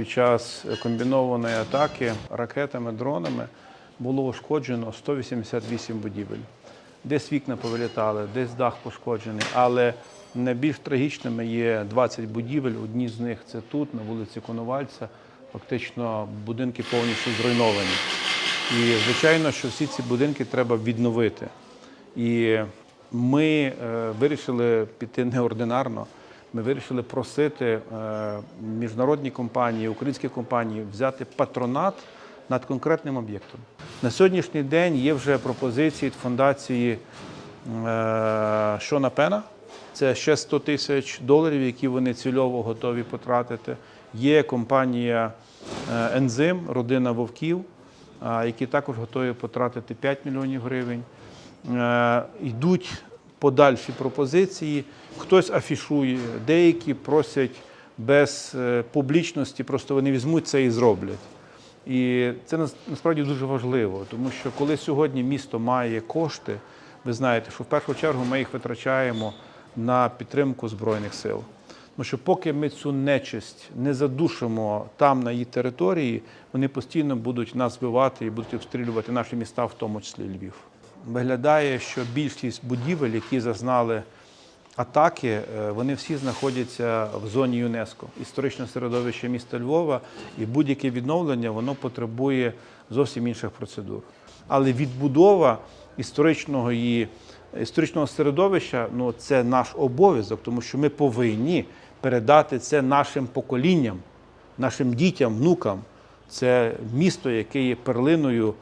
Під час комбінованої атаки ракетами, дронами було ушкоджено 188 будівель. Десь вікна повилітали, десь дах пошкоджений, але найбільш трагічними є 20 будівель. Одні з них це тут, на вулиці Коновальця. Фактично будинки повністю зруйновані. І звичайно, що всі ці будинки треба відновити. І ми е, вирішили піти неординарно. Ми вирішили просити е, міжнародні компанії, українські компанії взяти патронат над конкретним об'єктом. На сьогоднішній день є вже пропозиції від фундації е, Шона Пена. Це ще 100 тисяч доларів, які вони цільово готові потратити. Є компанія е, Ензим, родина вовків, які також готові потратити 5 мільйонів гривень. Йдуть подальші пропозиції. Хтось афішує, деякі просять без е, публічності, просто вони візьмуть це і зроблять. І це нас- насправді дуже важливо, тому що коли сьогодні місто має кошти, ви знаєте, що в першу чергу ми їх витрачаємо на підтримку Збройних сил. Тому що поки ми цю нечисть не задушимо там, на її території, вони постійно будуть нас вбивати і будуть обстрілювати наші міста, в тому числі Львів. Виглядає, що більшість будівель, які зазнали атаки, е, вони всі знаходяться в зоні ЮНЕСКО, історичне середовище міста Львова, і будь-яке відновлення воно потребує зовсім інших процедур. Але відбудова історичного її історичного середовища ну це наш обов'язок, тому що ми повинні передати це нашим поколінням, нашим дітям, внукам. Це місто, яке є перлиною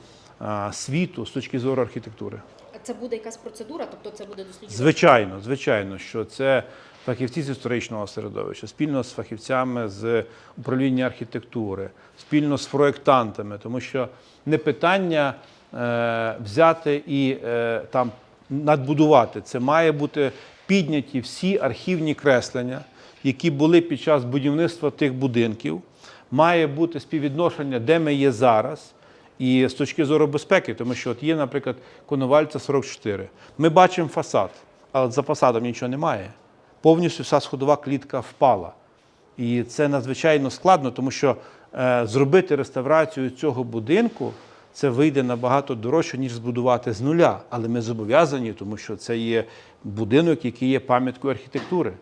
світу з точки зору архітектури. Це буде якась процедура, тобто це буде дослідження. Звичайно, звичайно, що це фахівці з історичного середовища, спільно з фахівцями з управління архітектури, спільно з проєктантами, тому що не питання е, взяти і е, там надбудувати. Це має бути підняті всі архівні креслення, які були під час будівництва тих будинків. Має бути співвідношення, де ми є зараз. І з точки зору безпеки, тому що от є, наприклад, Коновальця 44. Ми бачимо фасад, але за фасадом нічого немає. Повністю вся сходова клітка впала. І це надзвичайно складно, тому що е, зробити реставрацію цього будинку це вийде набагато дорожче, ніж збудувати з нуля. Але ми зобов'язані, тому що це є будинок, який є пам'яткою архітектури.